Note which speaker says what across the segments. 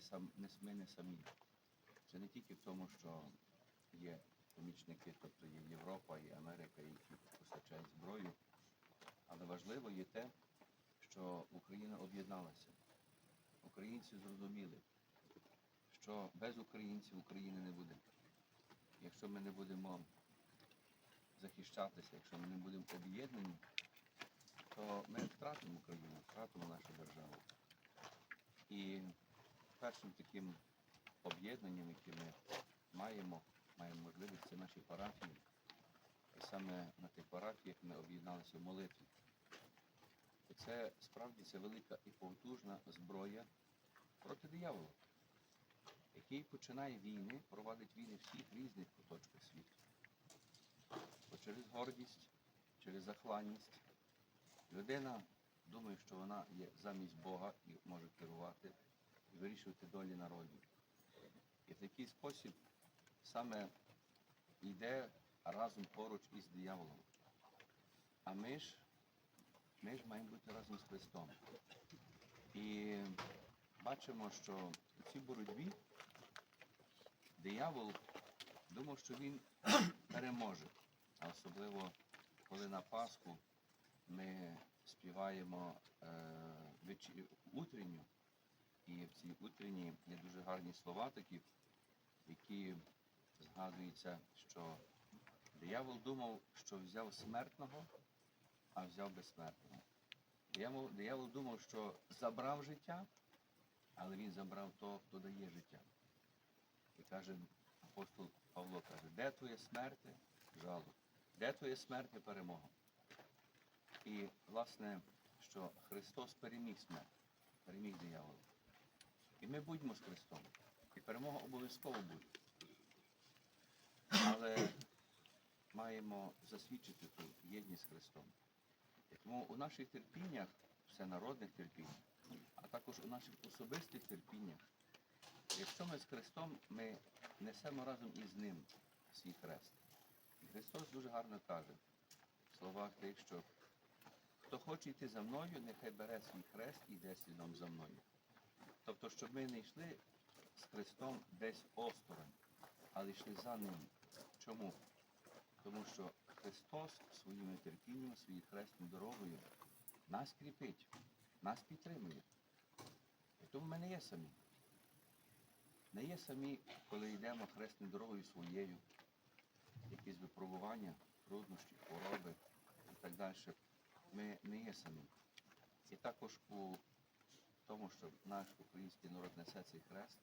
Speaker 1: не сам, не, ми не самі. Це не тільки в тому, що є помічники, тобто є Європа, є Америка, які постачають зброю. Але важливо є те, що Україна об'єдналася. Українці зрозуміли, що без українців України не буде. Якщо ми не будемо захищатися, якщо ми не будемо об'єднані, то ми втратимо Україну, втратимо нашу державу. І першим таким об'єднанням, яке ми маємо, маємо можливість, це наші парафії. І саме на тих парафіях ми об'єдналися в молитві. І це справді це велика і потужна зброя проти диявола, який починає війни, провадить війни всіх різних куточках світу. Бо через гордість, через захланність людина думає, що вона є замість Бога і може керувати вирішувати долі народів. І в такий спосіб саме йде разом поруч із дияволом. А ми ж, ми ж маємо бути разом з Христом. І бачимо, що у цій боротьбі диявол думав, що він переможе. А особливо, коли на Пасху ми співаємо е, утренню, і в цій утренні є дуже гарні слова такі, які згадуються, що диявол думав, що взяв смертного, а взяв безсмертного. Диявол, думав, що забрав життя, але він забрав того, хто дає життя. І каже апостол Павло, каже, де твоє смерти, жалу, де твоє смерти перемога. І, власне, що Христос переміг смерть, переміг диявола. І ми будьмо з Христом. І перемога обов'язково буде. Але маємо засвідчити ту єдність з Христом. Тому у наших терпіннях, всенародних терпіннях, а також у наших особистих терпіннях, якщо ми з Христом, ми несемо разом із Ним свій хрест. І Христос дуже гарно каже в словах тих, що хто хоче йти за мною, нехай бере свій хрест і йде слідом за мною. Тобто, щоб ми не йшли з Христом десь осторонь, але йшли за ним. Чому? Тому що Христос своїми терпіннями, своєю хресною дорогою нас кріпить, нас підтримує. І тому ми не є самі. Не є самі, коли йдемо хресною дорогою своєю, якісь випробування, труднощі, хвороби і так далі. Ми не є самі. І також у тому, що наш український народ несе цей хрест,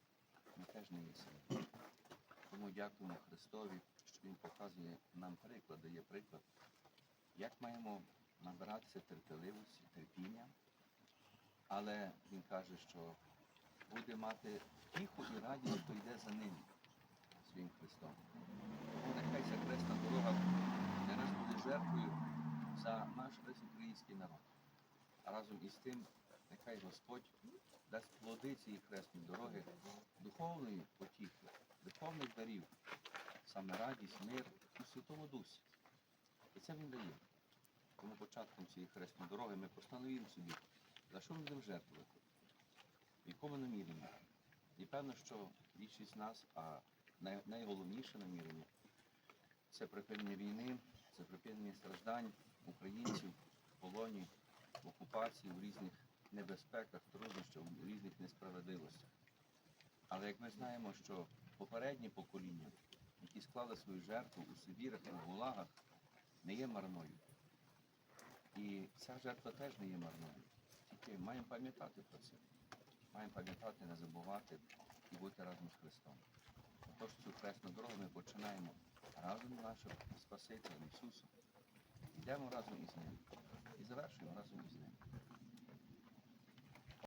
Speaker 1: ми теж не самі. Тому дякуємо Христові, що Він показує нам приклад, дає приклад, як маємо набиратися терпеливості, терпіння, але Він каже, що буде мати втіху і радість, хто йде за ним, своїм Христом. Тому нехай ця хресна дорога для нас буде жертвою за наш весь український народ. А разом із тим, нехай Господь дасть плоди цієї хресної дороги, духовної потіхи, духовних дарів, саме радість, мир у Святому Дусі. І це він дає. Тому початком цієї хресної дороги ми постановимо собі, за що ми будемо жертвувати, в якому наміренні. І певно, що більшість нас, а най- найголовніше намірення це припинення війни, це припинення страждань українців в полоні, в окупації, в різних небезпеках, труднощах, різних несправедливостях. Але як ми знаємо, що попередні покоління, які склали свою жертву у Сибірах і в Гулагах, не є марною. І ця жертва теж не є марною. Тільки маємо пам'ятати про це. Маємо пам'ятати, не забувати і бути разом з Христом. Тож цю хресну дорогу ми починаємо разом з нашим Спасителем Ісусом. Йдемо разом із Ним і завершуємо разом із Ним.